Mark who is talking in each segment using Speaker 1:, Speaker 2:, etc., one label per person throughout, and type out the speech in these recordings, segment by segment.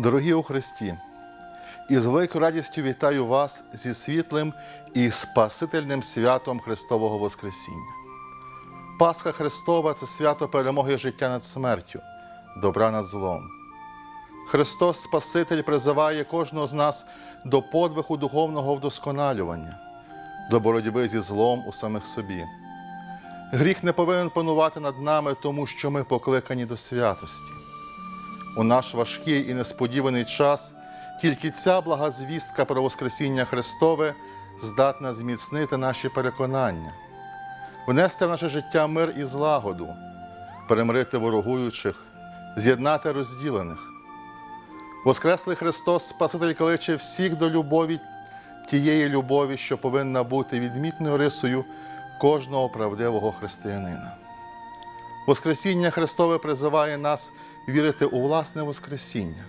Speaker 1: Дорогі у Христі, і з великою радістю вітаю вас зі світлим і спасительним святом Христового Воскресіння. Пасха Христова це свято перемоги життя над смертю, добра над злом. Христос Спаситель призиває кожного з нас до подвигу духовного вдосконалювання, до боротьби зі злом у самих собі. Гріх не повинен панувати над нами, тому що ми покликані до святості. У наш важкий і несподіваний час тільки ця блага звістка про Воскресіння Христове здатна зміцнити наші переконання, внести в наше життя мир і злагоду, перемирити ворогуючих, з'єднати розділених. Воскреслий Христос Спаситель кличе всіх до любові, тієї любові, що повинна бути відмітною рисою кожного правдивого християнина. Воскресіння Христове призиває нас вірити у власне Воскресіння.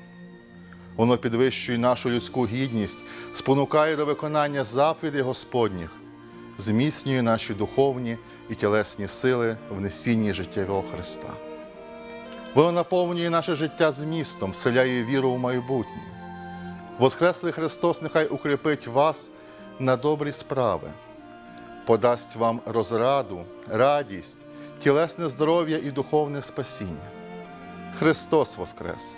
Speaker 1: Воно підвищує нашу людську гідність, спонукає до виконання заповідей Господніх, зміцнює наші духовні і тілесні сили в несінні життєвого Христа. Воно наповнює наше життя змістом, вселяє віру в майбутнє. Воскреслий Христос нехай укріпить вас на добрі справи, подасть вам розраду, радість, тілесне здоров'я і духовне спасіння. Христос Воскрес!